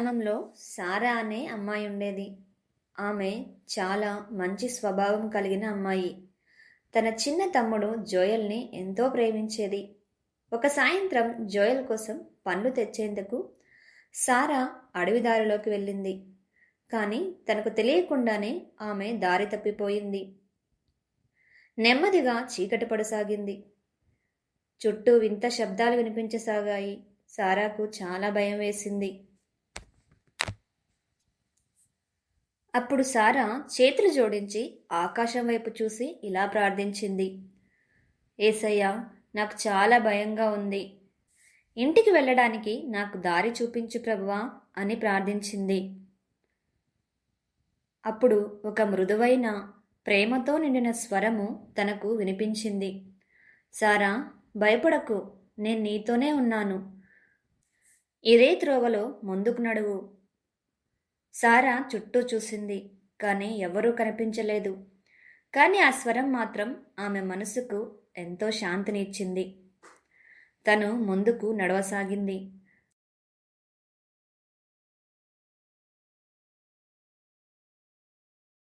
గ్రామంలో సారా అనే అమ్మాయి ఉండేది. ఆమె చాలా మంచి స్వభావం కలిగిన అమ్మాయి. తన చిన్న తమ్ముడు జోయల్ని ఎంతో ప్రేమించేది. ఒక సాయంత్రం జోయల్ కోసం పండ్లు తెచ్చేందుకు సారా అడవిదారిలోకి వెళ్ళింది. కానీ తనకు తెలియకుండానే ఆమె దారి తప్పిపోయింది. నెమ్మదిగా చీకటి పడసాగింది. చుట్టూ వింత శబ్దాలు వినిపించసాగాయి. సారాకు చాలా భయం వేసింది. అప్పుడు సారా చేతులు జోడించి ఆకాశం వైపు చూసి ఇలా ప్రార్థించింది. ఏసయ్య నాకు చాలా భయంగా ఉంది. ఇంటికి వెళ్ళడానికి నాకు దారి చూపించు ప్రభువా అని ప్రార్థించింది. అప్పుడు ఒక మృదువైన ప్రేమతో నిండిన స్వరము తనకు వినిపించింది. సారా భయపడకు నేను నీతోనే ఉన్నాను. ఇదే త్రోవలో ముందుకు నడువు. సారా చుట్టూ చూసింది కానీ ఎవరూ కనిపించలేదు. కానీ ఆ స్వరం మాత్రం ఆమె మనసుకు ఎంతో శాంతిని ఇచ్చింది తను ముందుకు నడవసాగింది.